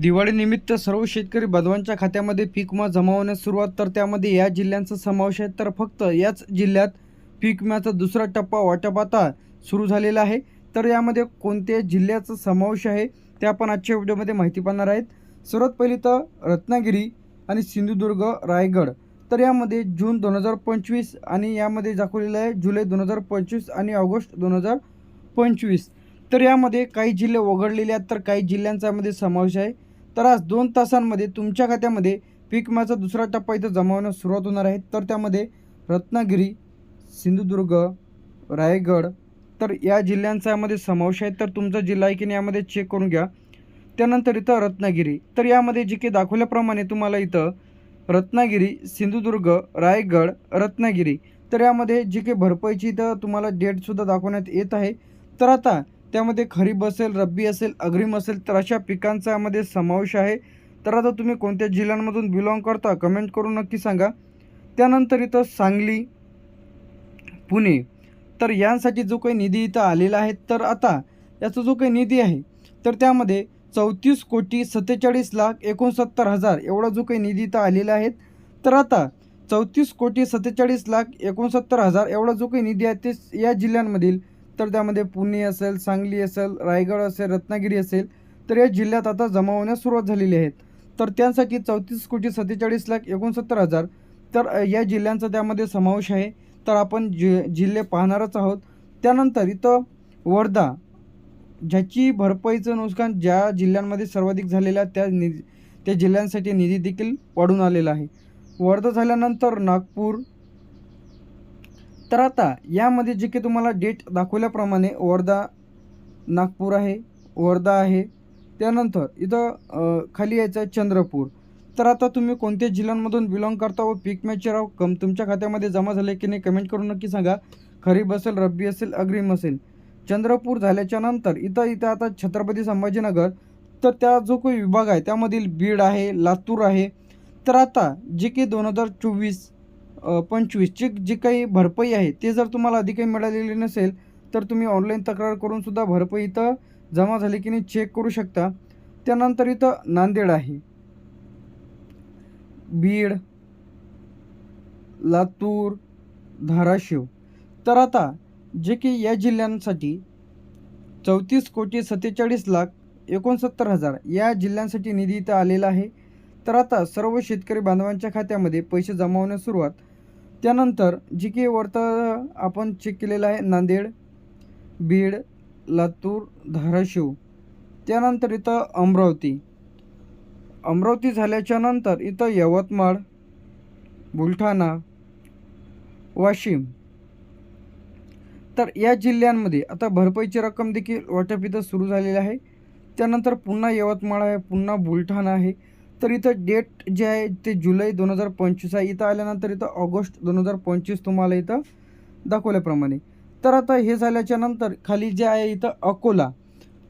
दिवाळीनिमित्त सर्व शेतकरी बांधवांच्या खात्यामध्ये पीक विमा जमा होण्यास सुरुवात तर त्यामध्ये या जिल्ह्यांचा समावेश आहे. तर फक्त याच जिल्ह्यात पीक विम्याचा दुसरा टप्पा वाटप आता सुरू झालेला आहे. तर यामध्ये कोणत्या जिल्ह्याचा समावेश आहे ते आपण आजच्या व्हिडिओमध्ये माहिती पाहणार आहेत. सर्वात पहिली तर रत्नागिरी आणि सिंधुदुर्ग रायगड. तर यामध्ये जून दोन हजार पंचवीस आणि यामध्ये दाखवलेलं आहे जुलै दोन हजार पंचवीस आणि ऑगस्ट दोन हजार पंचवीस. तर यामध्ये काही जिल्हे वगळलेले आहेत तर काही जिल्ह्यांचा यामध्ये समावेश आहे. तर आज दोन तासांमध्ये तुमच्या खात्यामध्ये पीक विम्याचा दुसरा टप्पा इथं जमा सुरुवात होणार आहे. तर त्यामध्ये रत्नागिरी सिंधुदुर्ग रायगड तर या जिल्ह्यांचा यामध्ये समावेश आहे. तर तुमचा जिल्हा आहे की नाही यामध्ये चेक करून घ्या. त्यानंतर इथं रत्नागिरी. तर यामध्ये जे काही दाखवल्याप्रमाणे तुम्हाला इथं रत्नागिरी सिंधुदुर्ग रायगड रत्नागिरी तर यामध्ये जी काही भरपाईची इथं तुम्हाला डेटसुद्धा दाखवण्यात येत आहे. तर आता त्यामध्ये खरीप असेल रब्बी असेल अग्रिम असेल तर अशा पिकांचा यामध्ये समावेश आहे. तर आता तुम्ही कोणत्या जिल्ह्यांमधून बिलॉंग करता कमेंट करून नक्की सांगा. त्यानंतर इथं सांगली पुणे. तर यांसाठी जो काही निधी इथं आलेला आहे तर आता याचा जो काही निधी आहे तर त्यामध्ये चौतीस कोटी सत्तेचाळीस लाख एकोणसत्तर हजार एवढा जो काही निधी इथं आलेला आहे. तर आता चौतीस कोटी सत्तेचाळीस लाख एकोणसत्तर हजार एवढा जो काही निधी आहे ते या जिल्ह्यांमधील तर त्यामध्ये पुणे असेल सांगली असेल रायगड असेल रत्नागिरी असेल तर या जिल्ह्यात आता जमा होण्यास सुरुवात झालेली आहेत तर त्यासाठी चौतीस कोटी सत्तेचाळीस लाख एकोणसत्तर हजार तर या जिल्ह्यांचा त्यामध्ये समावेश आहे. तर आपण जि जिल्हे पाहणारच आहोत. त्यानंतर इथं वर्धा ज्याची भरपाईचं नुकसान ज्या जिल्ह्यांमध्ये सर्वाधिक झालेलं आहे त्या निधी त्या जिल्ह्यांसाठी निधी देखील वाढून आलेला आहे. वर्धा झाल्यानंतर नागपूर तर आता यामध्ये जे की तुम्हाला डेट दाखवल्याप्रमाणे वर्धा नागपूर आहे वर्धा आहे त्यानंतर इथं खाली यायचं आहे चंद्रपूर. तर आता तुम्ही कोणत्या जिल्ह्यांमधून बिलॉंग करता व पीक मॅचचे राव कम तुमच्या खात्यामध्ये जमा झाले की नाही कमेंट करून नक्की सांगा. खरीप असेल रब्बी असेल अग्रिम असेल. चंद्रपूर झाल्याच्यानंतर इथं इथं आता छत्रपती संभाजीनगर तर त्या जो काही विभाग आहे त्यामधील बीड आहे लातूर आहे. तर आता जे की दोन हजार चोवीस पंचवीसची जी काही भरपाई आहे ते जर तुम्हाला आधी काही मिळालेली नसेल तर तुम्ही ऑनलाईन तक्रार करूनसुद्धा भरपाई इथं जमा झाली की नाही चेक करू शकता. त्यानंतर इथं नांदेड आहे. बीड लातूर धाराशिव. तर आता जे की या जिल्ह्यांसाठी चौतीस कोटी सत्तेचाळीस लाख एकोणसत्तर हजार या जिल्ह्यांसाठी निधी इथं आलेला आहे. तर आता सर्व शेतकरी बांधवांच्या खात्यामध्ये पैसे जमा होण्यास सुरुवात त्यानंतर जी की वरता आपण चेक केलेलं आहे. नांदेड बीड लातूर धाराशिव. त्यानंतर इथं अमरावती. अमरावती झाल्याच्यानंतर इथं यवतमाळ बुलढाणा वाशिम. तर या जिल्ह्यांमध्ये आता भरपाईची रक्कम देखील वाटप इथं सुरू झालेली आहे. त्यानंतर पुन्हा यवतमाळ आहे पुन्हा बुलढाणा आहे. तर इथं डेट जे आहे ते जुलै दोन हजार पंचवीस आहे. इथं आल्यानंतर इथं ऑगस्ट दोन हजार पंचवीस तुम्हाला इथं दाखवल्याप्रमाणे. तर आता हे झाल्याच्यानंतर खाली जे आहे इथं अकोला.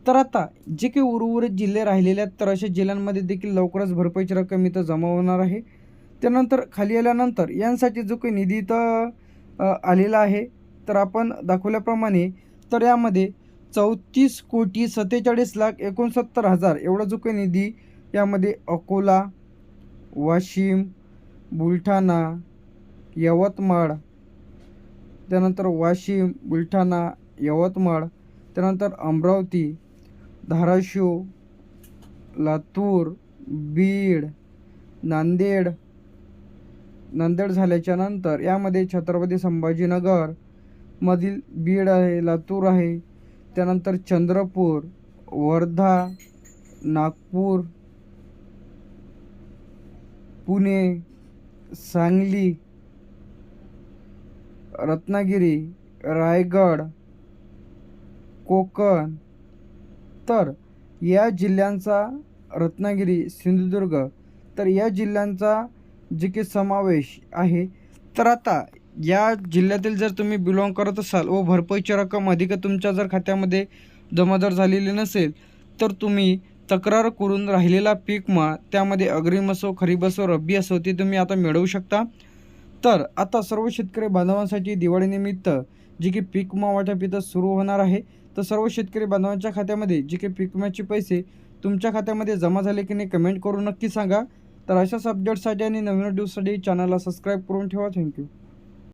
तर आता जे काही उर्वरित जिल्हे राहिलेले आहेत तर अशा जिल्ह्यांमध्ये देखील लवकरच भरपाईची रक्कम इथं जमा होणार आहे. त्यानंतर खाली आल्यानंतर यांसाठी जो काही निधी इथं आलेला आहे तर आपण दाखवल्याप्रमाणे तर यामध्ये चौतीस कोटी सत्तेचाळीस लाख एकोणसत्तर हजार एवढा जो काही निधी यामध्ये अकोला वाशिम बुलढाणा यवतमाळ त्यानंतर वाशिम बुलढाणा यवतमाळ त्यानंतर अमरावती धाराशिव लातूर बीड नांदेड नांदेड झाल्याच्यानंतर यामध्ये छत्रपती संभाजीनगर मधील बीड आहे लातूर आहे त्यानंतर चंद्रपूर वर्धा नागपूर पुणे सांगली रत्नागिरी रायगड कोकण. तर या जिल्ह्यांचा रत्नागिरी सिंधुदुर्ग तर या जिल्ह्यांचा जे काही समावेश आहे. तर आता या जिल्ह्यातील जर तुम्ही बिलॉंग करत असाल व भरपाईची रक्कम अधिक तुमच्या जर खात्यामध्ये जमा जर झालेली नसेल तर तुम्ही तक्रार करून राहिलेला पीक त्यामध्ये अग्रिम असो खरीप असो रब्बी असो ते तुम्ही आता मिळवू शकता. तर आता सर्व शेतकरी बांधवांसाठी दिवाळीनिमित्त जे की पीक विमा वाटप सुरू होणार आहे. तर सर्व शेतकरी बांधवांच्या खात्यामध्ये जे काही पीक विम्याचे पैसे तुमच्या खात्यामध्ये जमा झाले की नाही कमेंट करून नक्की सांगा. तर अशाच अपडेट्ससाठी आणि नवीन व्हिडिओसाठी चॅनलला सबस्क्राईब करून ठेवा. थँक्यू